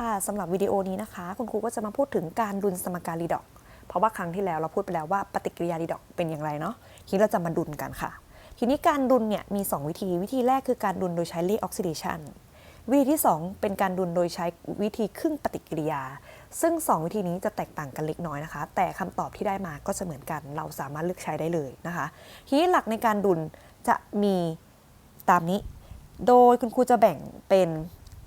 ค่ะสำหรับวิดีโอนี้นะคะ คุณครูก็จะมาพูดถึงการดุลสมการรีดอก เพราะว่าครั้งที่แล้วเราพูดไปแล้วว่าปฏิกิริยารีดอกเป็นอย่างไรเนาะทีนี้เราจะมาดุลกันค่ะ ทีนี้การดุลเนี่ยมี 2 วิธี วิธีแรกคือการดุลโดยใช้เลขออกซิเดชันวิธีที่ 2 เป็นการดุลโดยใช้วิธีครึ่งปฏิกิริยา ซึ่ง 2 วิธีนี้จะแตกต่างกันเล็กน้อยนะคะ แต่คำตอบที่ได้มาก็จะเหมือนกัน เราสามารถเลือกใช้ได้เลยนะคะ ทีนี้หลักในการดุลจะมีตามนี้ โดยคุณครูจะแบ่งเป็น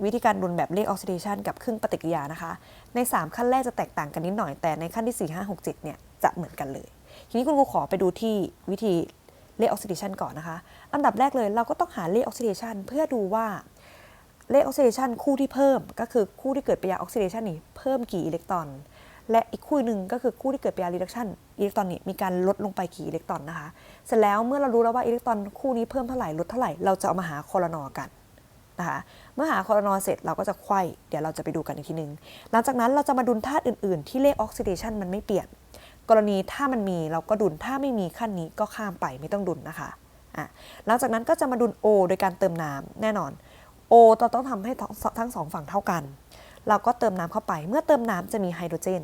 วิธีการดุลแบบเลขออกซิเดชันกับครึ่งปฏิกิริยานะคะ ใน 3 ขั้นแรกจะแตกต่างกันนิดหน่อยแต่ในขั้นที่ 4 5 6 7เนี่ยจะเหมือนกันเลย ทีนี้คุณครูขอไปดูที่วิธีเลขออกซิเดชันก่อนนะคะ อันดับแรกเลยเราก็ต้องหาเลขออกซิเดชันเพื่อดูว่าเลขออกซิเดชันคู่ที่เพิ่มก็คือคู่ที่เกิดปฏิกิริยาออกซิเดชันนี่เพิ่มกี่อิเล็กตรอน และอีกคู่หนึ่งก็คือคู่ที่เกิดปฏิกิริยารีดักชันอิเล็กตรอนนี่มีการลดลงไปกี่อิเล็กตรอนนะคะ เสร็จแล้วเมื่อเรารู้แล้วว่าอิเล็กตรอนคู่นี้เพิ่มเท่าไหร่ลดเท่าไหร่เราจะเอามาหาโคลนอกัน นะคะเมื่อหาโคลนอเสร็จเราก็จะไขว้เดี๋ยวเราจะไปดูกันอีกทีนึง หลังจากนั้นเราจะมาดุลธาตุอื่นๆ ที่เลขออกซิเดชันมันไม่เปลี่ยน กรณีถ้ามันมีเราก็ดุลถ้าไม่มีขั้นนี้ก็ข้ามไปไม่ต้องดุลนะคะอะหลังจากนั้นก็จะมาดุล O โดยการเติมน้ำแน่นอน O เราต้องทำให้ทั้งทั้งสองฝั่งเท่ากัน เราก็เติมน้ำเข้าไป เมื่อเติมน้ำจะมีไฮโดรเจน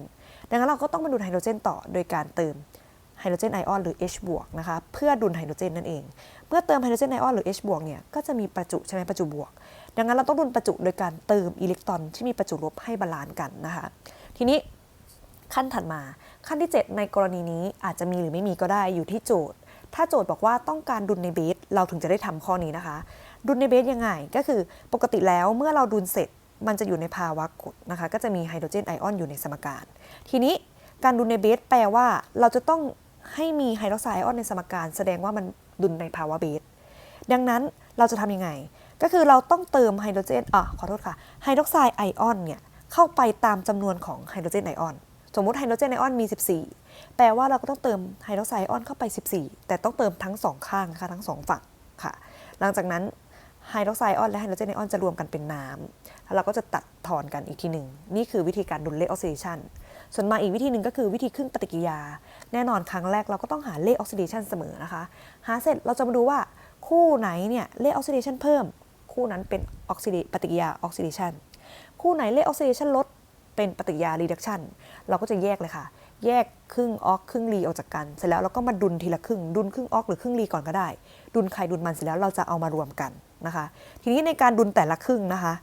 ดังนั้นเราก็ต้องมาดุลไฮโดรเจนต่อโดยการเติม ไฮโดรเจนไอออนหรือ H บวกนะคะเพื่อดุลไฮโดรเจนนั่นเอง เมื่อเติมไฮโดรเจนไอออนหรือ H บวกเนี่ยก็จะมีประจุใช่ไหมประจุบวก ดังนั้นเราต้องดุลประจุโดยการเติมอิเล็กตรอนที่มีประจุลบให้บาลานซ์กันนะคะ ทีนี้ขั้นถัดมาขั้นที่ 7 ในกรณีนี้อาจจะมีหรือไม่มีก็ได้อยู่ที่โจทย์ ถ้าโจทย์บอกว่าต้องการดุลในเบสเราถึงจะได้ทำข้อนี้นะคะ ดุลในเบสยังไงก็คือปกติแล้วเมื่อเราดุลเสร็จมันจะอยู่ในภาวะกรดนะคะก็จะมีไฮโดรเจนไอออนอยู่ในสมการ ทีนี้การดุลในเบสแปลว่าเราจะต้อง ให้มีไฮดรอกไซด์ไอออนในสมการ แสดงว่ามันดุลในภาวะเบส ดังนั้นเราจะทำยังไง ก็คือเราต้องเติมไฮโดรเจนอะขอโทษค่ะ ไฮดรอกไซด์ไอออนเนี่ยเข้าไปตามจำนวนของไฮโดรเจนไอออน สมมุติไฮโดรเจนไอออนมี 14 แปลว่าเราก็ต้องเติมไฮดรอกไซด์ไอออนเข้าไป 14 แต่ต้องเติมทั้งสองข้างนะคะทั้งสองฝั่งค่ะ หลังจากนั้นไฮดรอกไซด์ไอออนและไฮโดรเจนไอออนจะรวมกันเป็นน้ำแล้วเราก็จะตัดทอนกันอีกทีหนึ่ง นี่คือวิธีการดุลเลขออกซิเดชัน ส่วนมาอีกวิธีหนึ่งก็คือวิธีครึ่งปฏิกิริยา แน่นอนครั้งแรกเราก็ต้องหาเลขออกซิเดชันเสมอนะคะ หาเสร็จเราจะมาดูว่าคู่ไหนเนี่ยเลขออกซิเดชันเพิ่ม คู่นั้นเป็นออกซิเดปฏิกิริยาออกซิเดชันคู่ไหนเลขออกซิเดชันลดเป็นปฏิกิริยารีดักชันเราก็จะแยกเลยค่ะ แยกครึ่งออกครึ่งรีออกจากกัน เสร็จแล้วเราก็มาดุลทีละครึ่ง ดุลครึ่งออกหรือครึ่งรีก่อนก็ได้ ดุลใครดุลมันเสร็จแล้วเราจะเอามารวมกันนะคะ ทีนี้ในการดุลแต่ละครึ่งนะคะ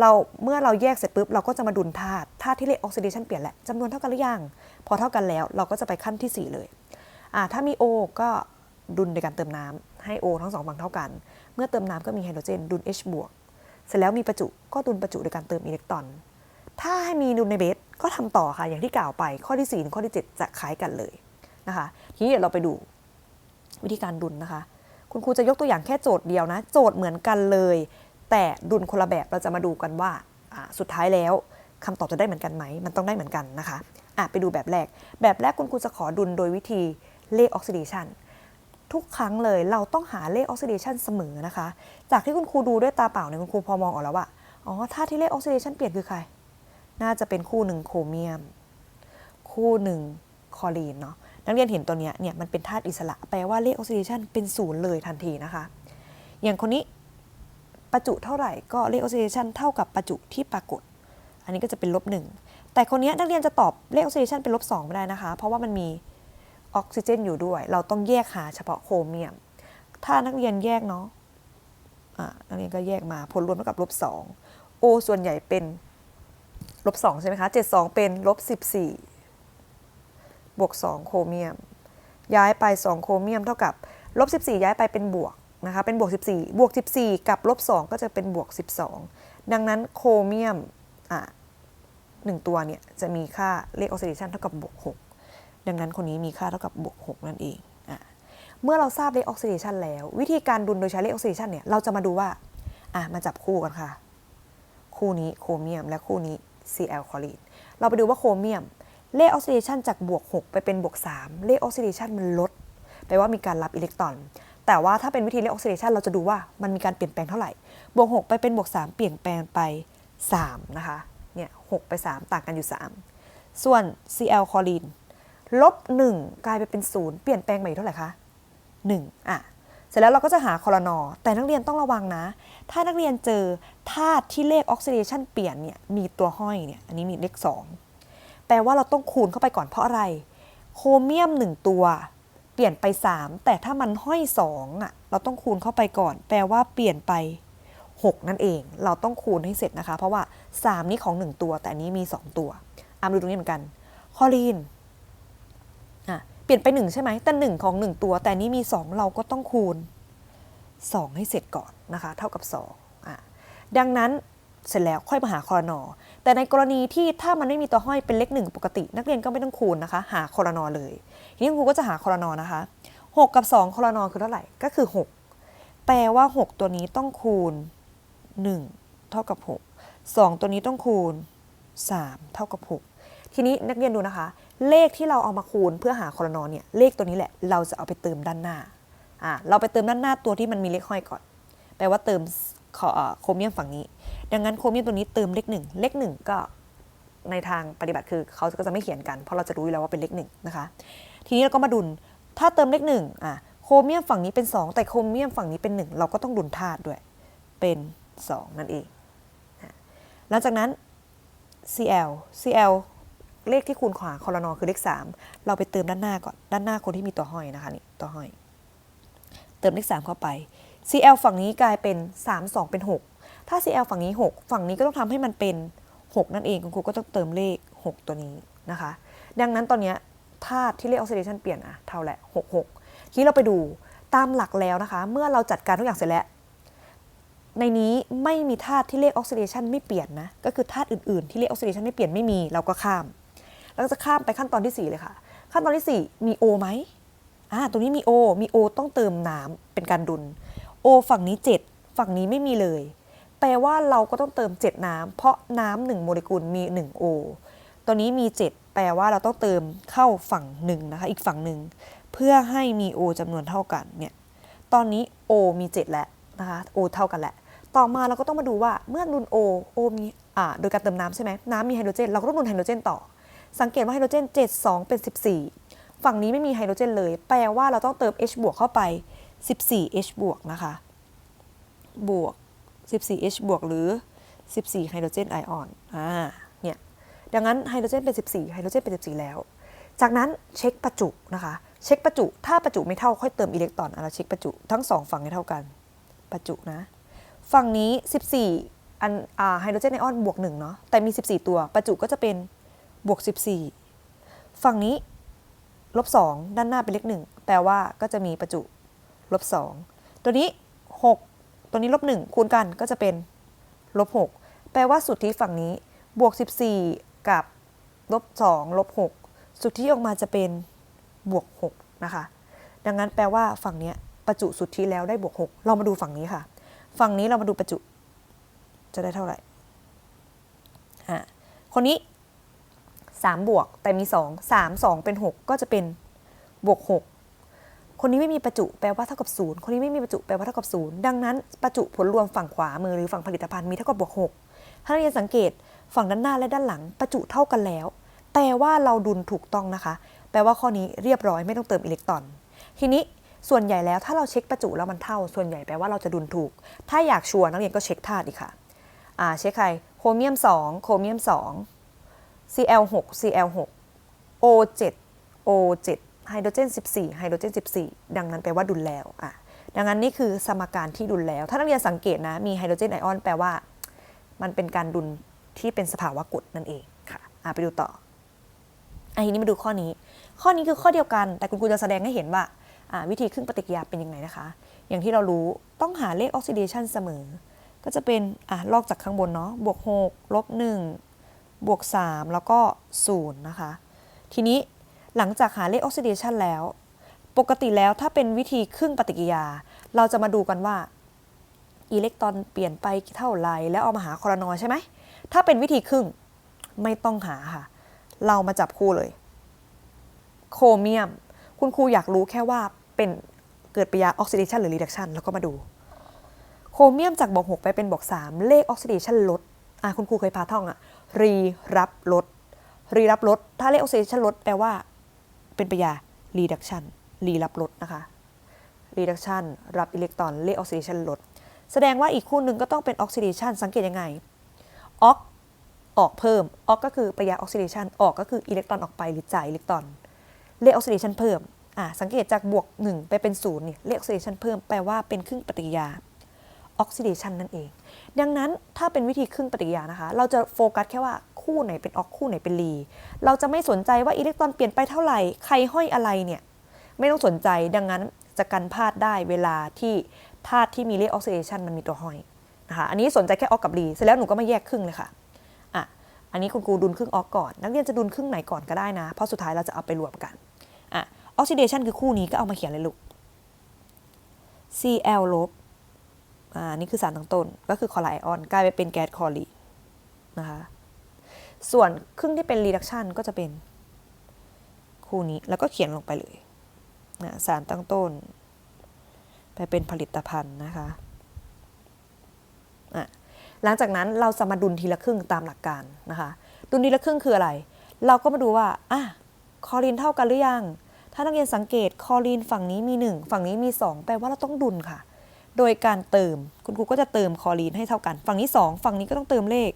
เราเมื่อเราแยกเสร็จปุ๊บเราก็จะมาดุลธาตุธาตุที่เลขออกซิเดชันเปลี่ยนแหละจำนวนเท่ากันหรือยัง พอเท่ากันแล้วเราก็จะไปขั้นที่ 4 เลยอ่าถ้ามี O ก็ดุลในการเติมน้ำให้ O ทั้งสองฝั่งเท่ากัน เมื่อเติมน้ำก็มีไฮโดรเจนดุล H บวกเสร็จแล้วมีประจุก็ดุลประจุโดยการเติมอิเล็กตรอน ถ้าให้มีดุลในเบสก็ทำต่อค่ะอย่างที่กล่าวไปข้อที่4ถึงข้อที่ 7 จะคล้ายกันเลยนะคะทีนี้เดี๋ยวเราไปดูวิธีการดุลนะคะ คุณครูจะยกตัวอย่างแค่โจทย์เดียวนะ โจทย์เหมือนกันเลย แต่ดุลคนละแบบเราจะมาดูกันว่าสุดท้ายแล้วคำตอบจะได้เหมือนกันไหม มันต้องได้เหมือนกันนะคะอะไปดูแบบแรก แบบแรกคุณครูจะขอดุลโดยวิธีเลขออกซิเดชันทุกครั้งเลยเราต้องหาเลขออกซิเดชันเสมอนะคะ จากที่คุณครูดูด้วยตาเปล่าเนี่ยคุณครูพอมองออกแล้วว่าอ๋อธาตุที่เลขออกซิเดชันเปลี่ยนคือใคร น่าจะเป็นคู่หนึ่งโครเมียม คู่หนึ่งคอรีนเนาะนักเรียนเห็นตัวเนี้ยเนี่ยมันเป็นธาตุอิสระ แปลว่าเลขออกซิเดชันเป็นศูนย์เลยทันทีนะคะ อย่างคนนี้ ประจุเท่าไหร่ก็เลขออกซิเดชันเท่ากับประจุที่ปรากฏ อันนี้ก็จะเป็นลบหนึ่งแต่คนนี้นักเรียนจะตอบเลขออกซิเดชันเป็นลบสองไม่ได้นะคะ เพราะว่ามันมีออกซิเจนอยู่ด้วย เราต้องแยกหาเฉพาะโครเมียม ถ้านักเรียนแยกเนาะอ่านักเรียนก็แยกมาผลรวมเท่ากับลบสองโอส่วนใหญ่เป็นลบสองใช่ไหมคะเจ็ดสองเป็นลบสิบสี่บวกสองโครเมียม ย้ายไปสองโครเมียมเท่ากับลบสิบสี่ย้ายไปเป็นบวก นะคะเป็นบวกสิบสี่บวกสิบสี่กับลบสองก็จะเป็นบวกสิบสองดังนั้นโครเมียมอ่าหนึ่งตัวเนี่ยจะมีค่าเลขออกซิเดชันเท่ากับบวกหกดังนั้นคนนี้มีค่าเท่ากับบวกหกนั่นเองอะเมื่อเราทราบเลขออกซิเดชันแล้ว วิธีการดุลโดยใช้เลขออกซิเดชันเนี่ยเราจะมาดูว่าอะมาจับคู่กันค่ะ คู่นี้โครเมียมและคู่นี้ Cl คลอรีนเราไปดูว่าโครเมียมเลขออกซิเดชันจากบวก 6 ไปเป็นบวก 3 เลขออกซิเดชันมันลดแปลว่ามีการรับอิเล็กตรอน แต่ว่าถ้าเป็นวิธีเลขออกซิเดชันเราจะดูว่ามันมีการเปลี่ยนแปลงเท่าไหร่ บวก 6 ไปเป็นบวก 3 เปลี่ยนแปลงไป 3 นะคะ เนี่ย6ไป 3 ต่างกันอยู่ 3 ส่วน Cl คลอรีนลบ 1 กลายไปเป็น 0 เปลี่ยนแปลงไปอยู่เท่าไหร่คะ 1 อะ เสร็จแล้วเราก็จะหาคอรนอแต่นักเรียนต้องระวังนะ ถ้านักเรียนเจอธาตุที่เลขออกซิเดชันเปลี่ยนเนี่ย มีตัวห้อยเนี่ย อันนี้มีเลข 2 แปลว่าเราต้องคูณเข้าไปก่อนเพราะอะไร โครเมียม 1 ตัว เปลี่ยนไป 3 แต่ถ้ามันห้อย2อะเราต้องคูณเข้าไปก่อน แปลว่าเปลี่ยนไป 6 นั่นเอง เราต้องคูณให้เสร็จนะคะ เพราะว่า 3 นี่ของ 1 ตัว แต่นนี้มี 2 ตัวอามดูตรงนี้เหมือนกันคอลีนอะเปลี่ยนไป 1 ใช่ไหมแต่ 1 ของ 1 ตัว แต่นนี้มี 2 เราก็ต้องคูณ 2 ให้เสร็จก่อนนะคะ เท่ากับ2อะดังนั้น เสร็จแล้วค่อยมาหาคอรนอแต่ในกรณีที่ถ้ามันไม่มีตัวห้อยเป็นเลขหนึ่งปกติ นักเรียนก็ไม่ต้องคูณนะคะ หาคอรนอเลยทีนี้ครูก็จะหาคอรนอนะคะ 6 กับ 2คอรนอคือเท่าไหร่ก็คือ 6 แปลว่า 6 ตัวนี้ต้องคูณ 1 เท่ากับ 6 2 ตัวนี้ต้องคูณ 3 เท่ากับ 6 ทีนี้นักเรียนดูนะคะ เลขที่เราเอามาคูณเพื่อหาคอรนอเนี่ยเลขตัวนี้แหละเราจะเอาไปเติมด้านหน้าอ่าเราไปเติมด้านหน้าตัวที่มันมีเลขห้อยก่อน แปลว่าเติมขอเอ่อโครเมียมฝั่งนี้ ดังนั้นโครเมียมตัวนี้เติมเลขหนึ่งเลขหนึ่งก็ในทางปฏิบัติคือเขาก็จะไม่เขียนกัน เพราะเราจะรู้อยู่แล้วว่าเป็นเลขหนึ่งนะคะ ทีนี้เราก็มาดุลถ้าเติมเลขหนึ่งอะโครเมียมฝั่งนี้เป็น 2 แต่โครเมียมฝั่งนี้เป็น 1 เราก็ต้องดุลธาตุด้วยเป็น 2 นั่นเองหลังจากนั้น Cl Cl เลขที่คูณขวาคอรนอคือเลข 3 เราไปเติมด้านหน้าก่อนด้านหน้าคนที่มีตัวห้อยนะคะนี่ตัวห้อย เติมเลข 3 เข้าไป Cl ฝั่งนี้กลายเป็น 3 2 เป็น 6 ถ้า Cl ฝั่งนี้ 6 ฝั่งนี้ก็ต้องทำให้มันเป็น 6 นั่นเองคุณครูก็ต้องเติมเลข 6 ตัวนี้นะคะ ดังนั้นตอนนี้ธาตุที่เลขออกซิเดชันเปลี่ยนอะเท่าแหละ6 6ทีนี้เราไปดูตามหลักแล้วนะคะ เมื่อเราจัดการทุกอย่างเสร็จแล้ว ในนี้ไม่มีธาตุที่เลขออกซิเดชันไม่เปลี่ยนนะก็คือธาตุอื่นๆ ที่เลขออกซิเดชันไม่เปลี่ยนไม่มีเราก็ข้ามแล้วก็จะข้ามไปขั้นตอนที่ 4 เลยค่ะ ขั้นตอนที่ 4 มี O ไหมอ่าตรงนี้มี O มี O ต้องเติมน้ำเป็นการดุล O ฝั่งนี้ 7 ฝั่งนี้ไม่มีเลย ลว่าเราก็ต้องเติม 7 น้ำเพราะน้ำหนึ่งโมเลกุลมี 1 O ตัวนี้มี 7 แปลว่าเราต้องเติมเข้าฝั่งหนึ่งนะคะอีกฝั่งหนึ่งเพื่อให้มี O จำนวนเท่ากันเนี่ยตอนนี้ O มี 7 แล้วนะคะ O เท่ากันแหละต่อมาเราก็ต้องมาดูว่าเมื่อดุล O O มีอ่าโดยการเติมน้ำใช่ไหมน้ำมีไฮโดรเจน เราก็ต้องดุลไฮโดรเจนต่อ สังเกตว่าไฮโดรเจน 7 2 เป็น 14 ฝั่งนี้ไม่มีไฮโดรเจนเลย แปลว่าเราต้องเติม H บวกเข้าไป 14 H บวกนะคะ บวก 14 H บวกหรือ 14 ไฮโดรเจนไอออน อ่า เนี่ย ดังนั้นไฮโดรเจนเป็น 14 ไฮโดรเจนเป็น 14 แล้ว จากนั้นเช็คประจุนะคะ เช็คประจุ ถ้าประจุไม่เท่าค่อยเติมอิเล็กตรอนอะเราเช็คประจุ ทั้งสองฝั่งให้เท่ากัน ประจุนะ ฝั่งนี้ 14 อัน อ่า ไฮโดรเจนไอออนบวก1เนาะ แต่มี 14 ตัว ประจุก็จะเป็นบวก 14 ฝั่งนี้ลบ2ด้านหน้าเป็นเลข1แปลว่าก็จะมีประจุลบ2ตัวนี้ 6 ตัวนี้ลบ1คูณกันก็จะเป็นลบ6แปลว่าสุทธิฝั่งนี้บวก 14 กับลบ2ลบ6สุทธิออกมาจะเป็นบวก6นะคะ ดังนั้นแปลว่าฝั่งนี้ประจุสุทธิแล้วได้บวก6เรามาดูฝั่งนี้ค่ะ ฝั่งนี้เรามาดูประจุ จะได้เท่าไหร่อะคนนี้ 3 บวกแต่มี 2 3 2 เป็น 6 ก็จะเป็นบวก 6 คนนี้ไม่มีประจุแปลว่าเท่ากับ0คนนี้ไม่มีประจุแปลว่าเท่ากับ0ดังนั้นประจุผลรวมฝั่งขวามือหรือฝั่งผลิตภัณฑ์มีเท่ากับบวก6ถ้านักเรียนสังเกตฝั่งด้านหน้าและด้านหลังประจุเท่ากันแล้ว แปลว่าเราดุลถูกต้องนะคะ แปลว่าข้อนี้เรียบร้อยไม่ต้องเติมอิเล็กตรอน ทีนี้ส่วนใหญ่แล้วถ้าเราเช็คประจุแล้วมันเท่า ส่วนใหญ่แปลว่าเราจะดุลถูก ถ้าอยากชัวร์นักเรียนก็เช็คธาตุอีค่ะอ่าเช็คใครโครเมียม 2 โครเมียม 2 Cl6 Cl6 O7 O7 ไฮโดรเจน 14 ไฮโดรเจน 14 ดังนั้นแปลว่าดุลแล้วอะดังนั้นนี่คือสมการที่ดุลแล้ว ถ้านักเรียนสังเกตนะมีไฮโดรเจนไอออนแปลว่า มันเป็นการดุลที่เป็นสภาวะกรดนั่นเองค่ะอะไปดูต่ออะทีนี้มาดูข้อนี้ ข้อนี้คือข้อเดียวกัน แต่คุณครูจะแสดงให้เห็นว่าอะวิธีครึ่งปฏิกิริยาเป็นยังไงนะคะ อย่างที่เรารู้ต้องหาเลขออกซิเดชันเสมอ ก็จะเป็นอะลอกจากข้างบนเนาะบวก6ลบ1บวก3แล้วก็0นะคะ ทีนี้ หลังจากหาเลขออกซิเดชันแล้ว ปกติแล้วถ้าเป็นวิธีครึ่งปฏิกิยา เราจะมาดูกันว่าอิเล็กตรอนเปลี่ยนไปเท่าไรแล้วเอามาหาคอรนอใช่ไหม ถ้าเป็นวิธีครึ่งไม่ต้องหาค่ะ เรามาจับคู่เลย โครเมียม คุณครูอยากรู้แค่ว่าเป็นเกิดปฏิกิยาออกซิเดชันหรือรีดักชันแล้วก็มาดู โครเมียมจากบวก6ไปเป็นบวก3เลขออกซิเดชันลดอะคุณครูเคยพาท่องอะรีรับลดรีรับลดถ้าเลขออกซิเดชันลดแปลว่า เป็นปฏิกิริยารีดักชันรีรับลดนะคะ reduction รับอิเล็กตรอนเลออกซิเดชันลด แสดงว่าอีกคู่หนึ่งก็ต้องเป็นออกซิเดชันสังเกตยังไงออกออกเพิ่มออกก็คือประหยัดออกซิเดชันออกก็คืออิเล็กตรอนออกไปหรือจ่ายอิเล็กตรอนเลขออกซิเดชันเพิ่มอ่าสังเกตจากบวก 1 ไปเป็น0เนี่ยเลขออกซิเดชันเพิ่มแปลว่าเป็นครึ่งปฏิกิริยาออกซิเดชันนั่นเอง ดังนั้นถ้าเป็นวิธีครึ่งปฏิกิริยานะคะ เราจะโฟกัสแค่ว่า คู่ไหนเป็นออกคู่ไหนเป็นรีเราจะไม่สนใจว่าอิเล็กตรอนเปลี่ยนไปเท่าไหร่ใครห้อยอะไรเนี่ยไม่ต้องสนใจดังนั้นจะกันพลาดได้เวลาที่ธาตุที่มีเลขออกซิเดชันมันมีตัวห้อยนะคะอันนี้สนใจแค่ออกกับรีเสร็จแล้วหนูก็มาแยกครึ่งเลยค่ะอะอันนี้คุณครูดุลครึ่งออกก่อน นักเรียนจะดุลครึ่งไหนก่อนก็ได้นะ เพราะสุดท้ายเราจะเอาไปรวมกันอะออกซิเดชันคือคู่นี้ก็เอามาเขียนเลยลูก Cl ลบอ่านี่คือสารตั้งต้นก็คือคลอไรด์ไอออนกลายไปเป็นแก๊สคลอรีนะคะ ส่วนครึ่งที่เป็นรีดักชันก็จะเป็นคู่นี้แล้วก็เขียนลงไปเลยนะสารตั้งต้น ไปเป็นผลิตภัณฑ์นะคะะหลังจากนั้นเราจะมาดุลทีละครึ่งตามหลักการนะคะ ดุลทีละครึ่งคืออะไร เราก็มาดูว่าอะคอลีนเท่ากันหรือยัง ถ้านักเรียนสังเกตคอลีนฝั่งนี้มี 1 ฝั่งนี้มี 2 แปลว่าเราต้องดุลค่ะ โดยการเติมคุณครูก็จะเติมคอลีนให้เท่ากัน ฝั่งนี้ 2 ฝั่งนี้ก็ต้องเติมเลข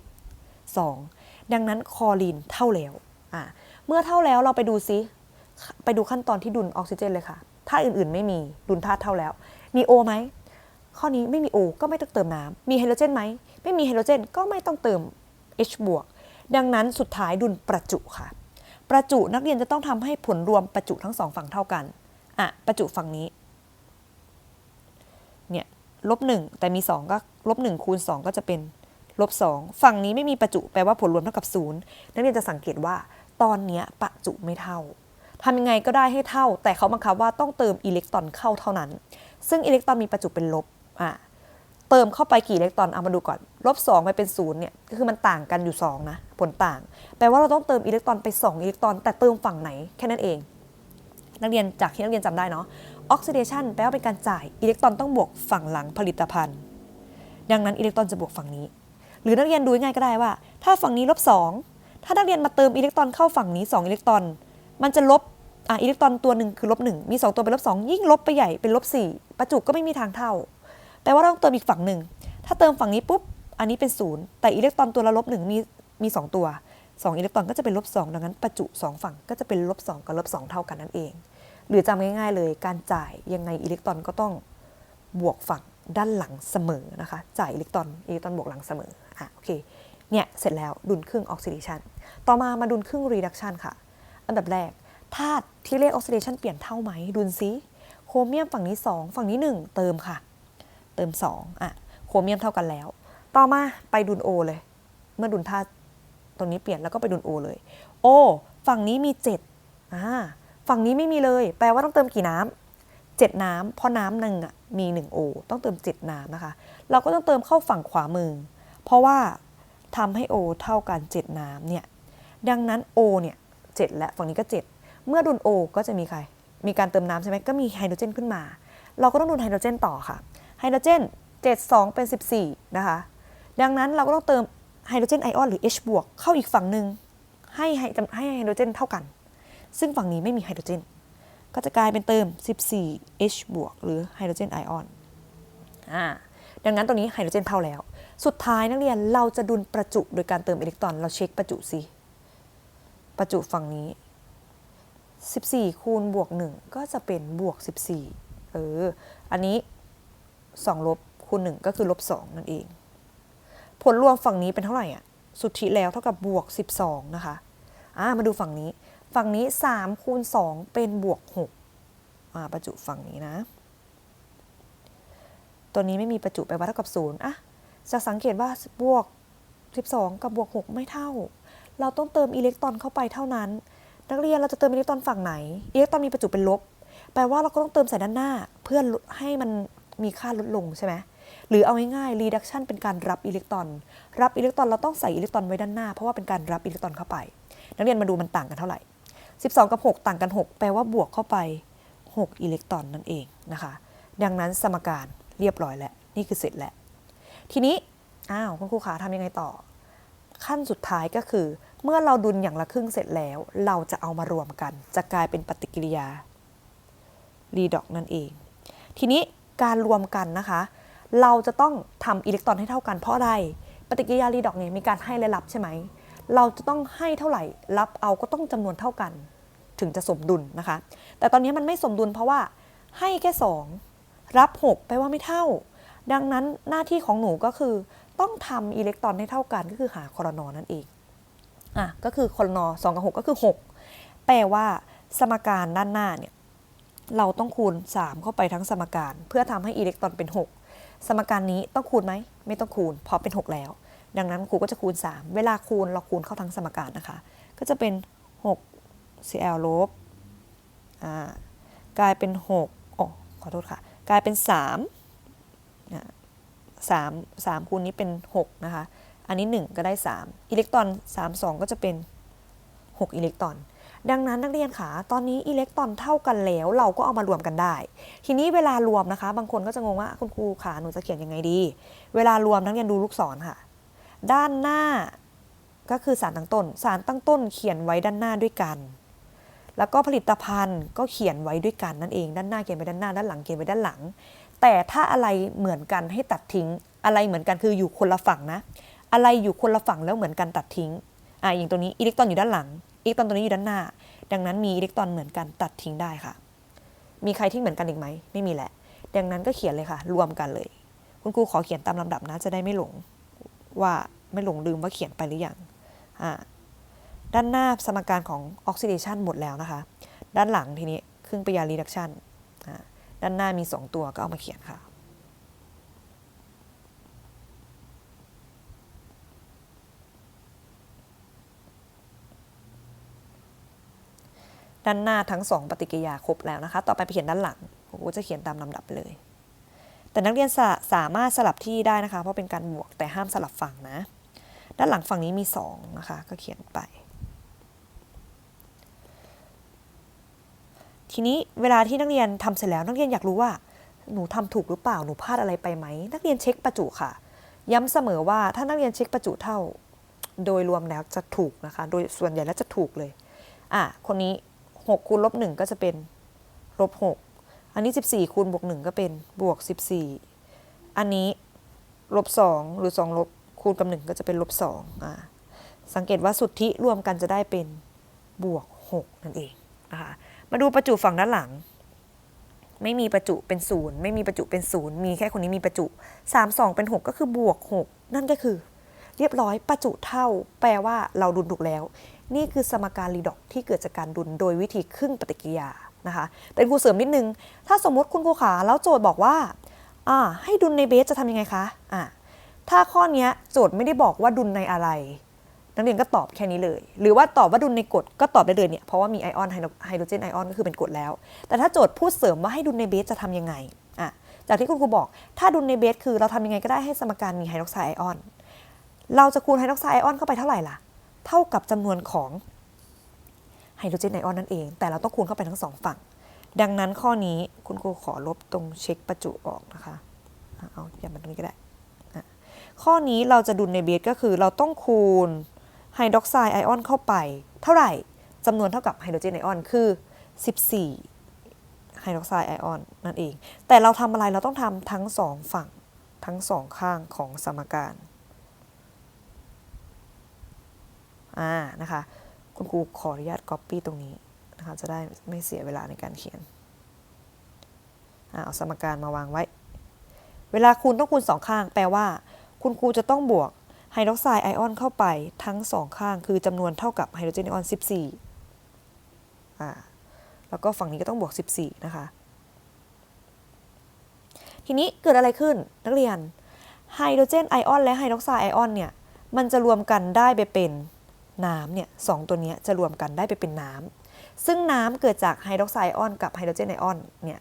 2 ดังนั้นคอลีนเท่าแล้วอะเมื่อเท่าแล้วเราไปดูซิไปดูขั้นตอนที่ดุลออกซิเจนเลยค่ะถ้าอื่นๆไม่มีดุลธาตุเท่าแล้ว มีโอไหมข้อนี้ไม่มีโอก็ไม่ต้องเติมน้ำมีไฮโดรเจนไหมไม่มีไฮโดรเจนก็ไม่ต้องเติม H บวกดังนั้นสุดท้ายดุลประจุค่ะ ประจุนักเรียนจะต้องทำให้ผลรวมประจุทั้งสองฝั่งเท่ากันอะประจุฝั่งนี้เนี่ยลบหนึ่งแต่มี 2 ก็ลบหนึ่งคูณ 2 ก็จะเป็น ลบสองฝั่งนี้ไม่มีประจุแปลว่าผลรวมเท่ากับศูนย์นักเรียนจะสังเกตว่าตอนนี้ประจุไม่เท่าทำยังไงก็ได้ให้เท่า แต่เขาบังคับว่าต้องเติมอิเล็กตรอนเข้าเท่านั้น ซึ่งอิเล็กตรอนมีประจุเป็นลบอะเติมเข้าไปกี่อิเล็กตรอนเอามาดูก่อนลบ2ไปเป็นศูนย์เนี่ยก็คือมันต่างกันอยู่2นะผลต่าง แปลว่าเราต้องเติมอิเล็กตรอนไป2อิเล็กตรอน แต่เติมฝั่งไหนแค่นั้นเอง นักเรียนจากที่นักเรียนจำได้เนาะออกซิเดชันแปลว่าเป็นการจ่ายอิเล็กตรอนต้องบวกฝั่งหลังผลิตภัณฑ์ ดังนั้นอิเล็กตรอนจะบวกฝั่งนี้ รือนักเรียนดูง่ายก็ได้ว่า ถ้าฝั่งนี้ลบ2ถ้านักเรียนมาเติมอิเล็กตรอนเข้าฝั่งนี้ 2 อิเล็กตรอน มันจะลบอะอิเล็กตรอนตัวหนึ่งคือลบหนึ่งมี 2 ตัวเป็นลบสองยิ่งลบไปใหญ่เป็นลบสี่ประจุก็ไม่มีทางเท่า แปลว่าต้องเติมอีกฝั่งหนึ่งถ้าเติมฝั่งนี้ปุ๊บอันนี้เป็นศูนย์แต่อิเล็กตรอนตัวละลบหนึ่งมีมี2ตัว 2 อิเล็กตรอนก็จะเป็นลบสองดังนั้นประจุ 2 ฝั่งก็จะเป็นลบสองกับลบสองเท่ากันนั่นเอง หรือจำง่าย ๆ เลยการจ่ายยังไงอิเล็กตรอนก็ต้องบวกฝั่งด้านหลังเสมอนะคะ จ่ายอิเล็กตรอนอิเล็กตรอนบวกหลังเสมอ อะโอเคเนี่ยเสร็จแล้วดุลครึ่งออกซิเดชันต่อมามาดุลครึ่งรีดักชันค่ะ อันดับแรกธาตุที่เลขออกซิเดชันเปลี่ยนเท่าไหมดุลซิโครเมียมฝั่งนี้ 2 ฝั่งนี้ 1 เติมค่ะ เติม 2 อะ โครเมียมเท่ากันแล้ว ต่อมาไปดุลโอเลย เมื่อดุลธาตุตรงนี้เปลี่ยนแล้วก็ไปดุลโอเลยโอฝั่งนี้มี7อ่าฝั่งนี้ไม่มีเลย แปลว่าต้องเติมกี่น้ำ7น้ำเพราะน้ำหนึ่งอะมี1โอต้องเติม 7 น้ำนะคะ เราก็ต้องเติมเข้าฝั่งขวามือ เพราะว่าทำให้ O เท่ากัน 7 น้ำเนี่ย ดังนั้น O เนี่ย7และฝั่งนี้ก็ 7 เมื่อดุล O ก็จะมีใคร มีการเติมน้ำใช่ไหมก็มีไฮโดรเจนขึ้นมา เราก็ต้องดุลไฮโดรเจนต่อค่ะ ไฮโดรเจน 7 2 เป็น 14 นะคะ ดังนั้นเราก็ต้องเติมไฮโดรเจนไอออนหรือ H บวกเข้าอีกฝั่งหนึ่งให้ให้ให้ไฮโดรเจนเท่ากัน ซึ่งฝั่งนี้ไม่มีไฮโดรเจน ก็จะกลายเป็นเติม 14 H บวกหรือไฮโดรเจนไอออน อ่า ดังนั้นตรงนี้ไฮโดรเจนเท่าแล้ว สุดท้ายนักเรียนเราจะดุลประจุโดยการเติมอิเล็กตรอน เราเช็คประจุสิ ประจุฝั่งนี้ 14 คูณบวก 1 ก็จะเป็นบวก 14 เออ อันนี้ 2 ลบคูณ 1 ก็คือลบ 2 นั่นเอง ผลรวมฝั่งนี้เป็นเท่าไหร่อะ สุทธิแล้วเท่ากับบวก 12 นะคะ อ่า มาดูฝั่งนี้ ฝั่งนี้ 3 คูณ 2 เป็นบวก 6 อ่า ประจุฝั่งนี้นะ ตัวนี้ไม่มีประจุแปว่าเท่ากับ 0 อะ จะสังเกตว่าบวก 12 กับบวก 6 ไม่เท่า เราต้องเติมอิเล็กตรอนเข้าไปเท่านั้น นักเรียนเราจะเติมอิเล็กตรอนฝั่งไหน อิเล็กตรอนมีประจุเป็นลบ แปลว่าเราก็ต้องเติมใส่ด้านหน้า เพื่อให้มันมีค่าลดลงใช่ไหมหรือเอาง่ายๆ reduction เป็นการรับอิเล็กตรอน รับอิเล็กตรอนเราต้องใส่อิเล็กตรอนไว้ด้านหน้า เพราะว่าเป็นการรับอิเล็กตรอนเข้าไป นักเรียนมาดูมันต่างกันเท่าไหร่ 12 กับ 6 ต่างกัน 6 แปลว่าบวกเข้าไป 6 อิเล็กตรอนนั่นเองนะคะ ดังนั้นสมการเรียบร้อยแล้ว นี่คือเสร็จแล้ว ทีนี้อ้าวคุณครูขาทำยังไงต่อ ขั้นสุดท้ายก็คือ เมื่อเราดุลอย่างละครึ่งเสร็จแล้ว เราจะเอามารวมกัน จะกลายเป็นปฏิกิริยารีดอกนั่นเอง ทีนี้การรวมกันนะคะ เราจะต้องทำอิเล็กตรอนให้เท่ากันเพราะอะไรปฏิกิริยารีดอกเนี่ยมีการให้และรับใช่ไหม เราจะต้องให้เท่าไหร่ รับเอาก็ต้องจำนวนเท่ากัน ถึงจะสมดุลนะคะ แต่ตอนนี้มันไม่สมดุลเพราะว่าให้แค่ 2 รับ 6 แปลว่าไม่เท่า ดังนั้นหน้าที่ของหนูก็คือต้องทำอิเล็กตรอนให้เท่ากันก็คือหาคอรนอนั่นเองอะก็คือคอรนอ2กับ6ก็คือ 6 แปลว่า สมการด้านหน้าเนี่ยเราต้องคูณ 3 เข้าไปทั้งสมการ เพื่อทำให้อิเล็กตรอนเป็น 6 สมการนี้ต้องคูณไหมไม่ต้องคูณเพราะเป็น 6 แล้ว ดังนั้นครูก็จะคูณ 3 เวลาคูณเราคูณเข้าทั้งสมการนะคะ ก็จะเป็น 6 cl ลบอ่ากลายเป็น6อ๋อขอโทษค่ะ กลายเป็น 3 นะ3 3คูณนี้เป็น 6 นะคะ อันนี้ 1 ก็ได้ 3 อิเล็กตรอน 3 2 ก็จะเป็น 6 อิเล็กตรอน ดังนั้นนักเรียนขาตอนนี้อิเล็กตรอนเท่ากันแล้ว เราก็เอามารวมกันได้ ทีนี้เวลารวมนะคะ บางคนก็จะงงว่าคุณครูขาหนูจะเขียนยังไงดี เวลารวมนักเรียนดูลูกศรค่ะ ด้านหน้าก็คือสารตั้งต้น สารตั้งต้น เขียนไว้ด้านหน้าด้วยกัน แล้วก็ผลิตภัณฑ์ก็เขียนไว้ด้วยกันนั่นเอง ด้านหน้าเขียนไว้ด้านหน้า ด้านหลังเขียนไว้ด้านหลัง แต่ถ้าอะไรเหมือนกันให้ตัดทิ้ง อะไรเหมือนกันคืออยู่คนละฝั่งนะ อะไรอยู่คนละฝั่งแล้วเหมือนกันตัดทิ้งอ่าอย่างตัวนี้อิเล็กตรอนอยู่ด้านหลังอิเล็กตรอนตัวนี้อยู่ด้านหน้า ดังนั้นมีอิเล็กตรอนเหมือนกันตัดทิ้งได้ค่ะ มีใครที่เหมือนกันอีกไหมไม่มีแหละ ดังนั้นก็เขียนเลยค่ะ รวมกันเลย คุณครูขอเขียนตามลำดับนะจะได้ไม่หลง ว่าไม่หลงลืมว่าเขียนไปหรือยังอ่าด้านหน้าสมการของออกซิเดชันหมดแล้วนะคะ ด้านหลังทีนี้ครึ่งปริยารีดักชันอ่า ด้านหน้ามี 2 ตัวก็เอามาเขียนค่ะ ด้านหน้าทั้ง 2 ปฏิกิริยาครบแล้วนะคะ ต่อไปไปเขียนด้านหลังผมก็จะเขียนตามลำดับเลย แต่นักเรียนสาสามารถสลับที่ได้นะคะ เพราะเป็นการบวกแต่ห้ามสลับฝั่งนะ ด้านหลังฝั่งนี้มี 2 นะคะ ก็เขียนไป ทีนี้เวลาที่นักเรียนทำเสร็จแล้วนักเรียนอยากรู้ว่า หนูทำถูกหรือเปล่าหนูพลาดอะไรไปไหมนักเรียนเช็คประจุค่ะ ย้ำเสมอว่าถ้านักเรียนเช็คประจุเท่า โดยรวมแล้วจะถูกนะคะ โดยส่วนใหญ่แล้วจะถูกเลยอะคนนี้6คูณลบ1ก็จะเป็นลบ6อันนี้ 14คูณบวก1ก็เป็นบวก 14 อันนี้ลบ2หรือ2ลบคูณกับ1ก็จะเป็นลบ2อ่าสังเกตว่าสุทธิรวมกันจะได้เป็นบวก 6 นั่นเองนะคะ มาดูประจุฝั่งด้านหลัง ไม่มีประจุเป็นศูนย์ไม่มีประจุเป็นศูนย์มีแค่คนนี้มีประจุ3 2เป็น6ก็คือบวก6นั่นก็คือ เรียบร้อยประจุเท่า แปลว่าเราดุลถูกแล้ว นี่คือสมการรีดอกที่เกิดจากการดุลโดยวิธีครึ่งปฏิกิริยานะคะเป็นครูเสริมนิดนึง ถ้าสมมติคุณครูขาแล้วโจทย์บอกว่าอ่าให้ดุลในเบสจะทำยังไงคะอ่าถ้าข้อนี้โจทย์ไม่ได้บอกว่าดุลในอะไร นักเรียนก็ตอบแค่นี้เลย หรือว่าตอบว่าดุลในกรดก็ตอบได้เลยเนี่ยเพราะว่ามีไอออนไฮโดรเจนไอออนก็คือเป็นกรดแล้ว แต่ถ้าโจทย์พูดเสริมว่าให้ดุลในเบสจะทำยังไงอะจากที่คุณครูบอก ถ้าดุลในเบสคือเราทำยังไงก็ได้ให้สมการมีไฮดรอกไซด์ไอออนเราจะคูณไฮดรอกไซด์ไอออนเข้าไปเท่าไหร่ล่ะ เท่ากับจำนวนของไฮโดรเจนไอออนนั่นเอง แต่เราต้องคูณเข้าไปทั้งสองฝั่ง ดังนั้นข้อนี้คุณครูขอลบตรงเช็คประจุออกนะคะ เอาอย่ามาตรงนี้ก็ได้อะข้อนี้เราจะดุลในเบสก็คือเราต้องคูณ ไฮดรอกไซด์ไอออนเข้าไป เท่าไหร่จำนวนเท่ากับไฮโดรเจนไอออนคือ 14 ไฮดรอกไซด์ไอออนนั่นเอง แต่เราทำอะไรเราต้องทำทั้งสองฝั่งทั้งสองข้างของสมการอ่านะคะคุณครูขออนุญาต Copy ตรงนี้นะคะจะได้ไม่เสียเวลาในการเขียนอ่าเอาสมการมาวางไว้ เวลาคูณต้องคูณสองข้าง แปลว่า คุณครูจะต้องบวก ไฮดรอกไซด์ไอออนเข้าไปทั้งสองข้าง คือจำนวนเท่ากับไฮโดรเจนไอออน 14อ่าแล้วก็ฝั่งนี้ก็ต้องบวก 14 นะคะ ทีนี้เกิดอะไรขึ้นนักเรียนไฮโดรเจนไอออนและไฮดรอกไซด์ไอออนเนี่ยมันจะรวมกันได้ไปเป็นน้ำเนี่ยสองตัวนี้จะรวมกันได้ไปเป็นน้ำซึ่งน้ำเกิดจากไฮดรอกไซด์ไอออนกับไฮโดรเจนไอออนเนี่ย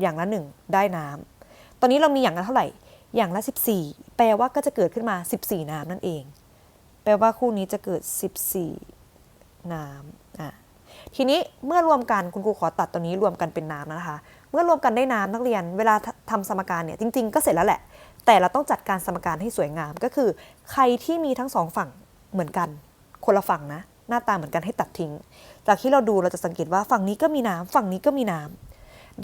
อย่างละหนึ่งได้น้ำตอนนี้เรามีอย่างละเท่าไหร่ อย่างละ 14 แปลว่าก็จะเกิดขึ้นมา 14 น้ำนั่นเอง แปลว่าคู่นี้จะเกิด 14 น้ำอะทีนี้เมื่อรวมกันคุณครูขอตัดตัวนี้รวมกันเป็นน้ำนะคะ เมื่อรวมกันได้น้ำนักเรียนเวลาทำสมการเนี่ยจริง ๆ ก็เสร็จแล้วแหละ แต่เราต้องจัดการสมการให้สวยงามก็คือ ใครที่มีทั้งสองฝั่งเหมือนกัน คนละฝั่งนะ หน้าตาเหมือนกันให้ตัดทิ้ง จากที่เราดูเราจะสังเกตว่าฝั่งนี้ก็มีน้ำฝั่งนี้ก็มีน้ำ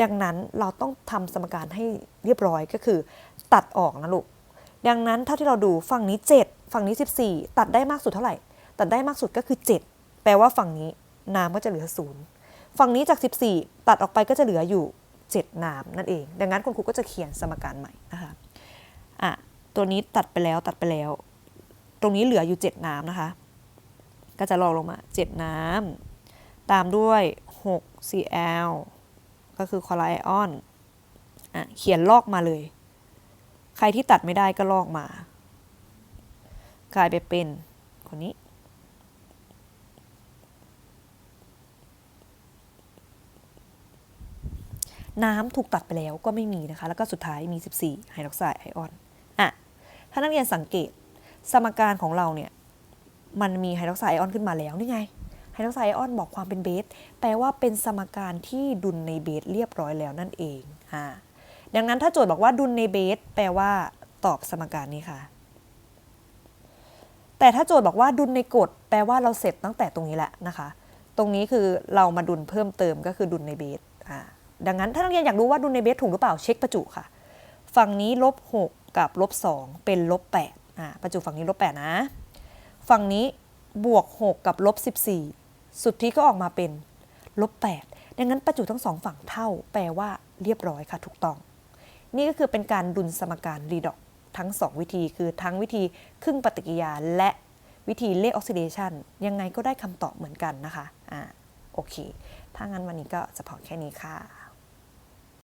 ดังนั้นเราต้องทำสมการให้เรียบร้อยก็คือ ตัดออกนะลูก ดังนั้นถ้าที่เราดูฝั่งนี้ 7 ฝั่งนี้ 14 ตัดได้มากสุดเท่าไหร่ ตัดได้มากสุดก็คือ 7 แปลว่าฝั่งนี้น้ำก็จะเหลือศูนย์ฝั่งนี้จาก 14 ตัดออกไปก็จะเหลืออยู่ 7 น้ำนั่นเอง ดังนั้นคุณครูก็จะเขียนสมการใหม่นะคะอะตัวนี้ตัดไปแล้วตัดไปแล้ว ตรงนี้เหลืออยู่ 7 น้ำนะคะ ก็จะลองลงมา 7 น้ำตามด้วย 6 Cl ก็คือคลอไรด์ไอออนอะเขียนลอกมาเลย ใครที่ตัดไม่ได้ก็ลอกมา กลายไปเป็นคนนี้ น้ำถูกตัดไปแล้วก็ไม่มีนะคะ แล้วก็สุดท้ายมี 14 ไฮดรอกไซด์ไอออนอะถ้านักเรียนสังเกตสมการของเราเนี่ย มันมีไฮดรอกไซด์ไอออนขึ้นมาแล้วนี่ไง ไฮดรอกไซด์ไอออนบอกความเป็นเบสแปลว่าเป็นสมการที่ดุลในเบสเรียบร้อยแล้วนั่นเองอ่าดังนั้นถ้าโจทย์บอกว่าดุลในเบสแปลว่าตอบสมการนี้ค่ะ แต่ถ้าโจทย์บอกว่าดุลในกฎแปลว่าเราเสร็จตั้งแต่ตรงนี้แหละนะคะ ตรงนี้คือเรามาดุลเพิ่มเติมก็คือดุลในเบสอ่าดังนั้นถ้านักเรียนอยากรู้ว่าดุลในเบสถูกหรือเปล่าเช็คประจุค่ะ ฝั่งนี้ลบ6กับลบ2เป็นลบ8อ่าประจุฝั่งนี้ลบ8นะ ฝั่งนี้บวก 6 กับลบ14 สุดที่ก็ออกมาเป็นลบ8ดังนั้นประจุทั้งสองฝั่งเท่า แปลว่าเรียบร้อยค่ะถูกต้อง นี่ก็คือเป็นการดุลสมการรีดอกทั้ง 2 วิธีคือทั้งวิธีครึ่งปฏิกิริยาและวิธีเลขออกซิเดชันยังไงก็ได้คำตอบเหมือนกันนะคะ อ่า โอเค ถ้างั้นวันนี้ก็จะพอแค่นี้ค่ะ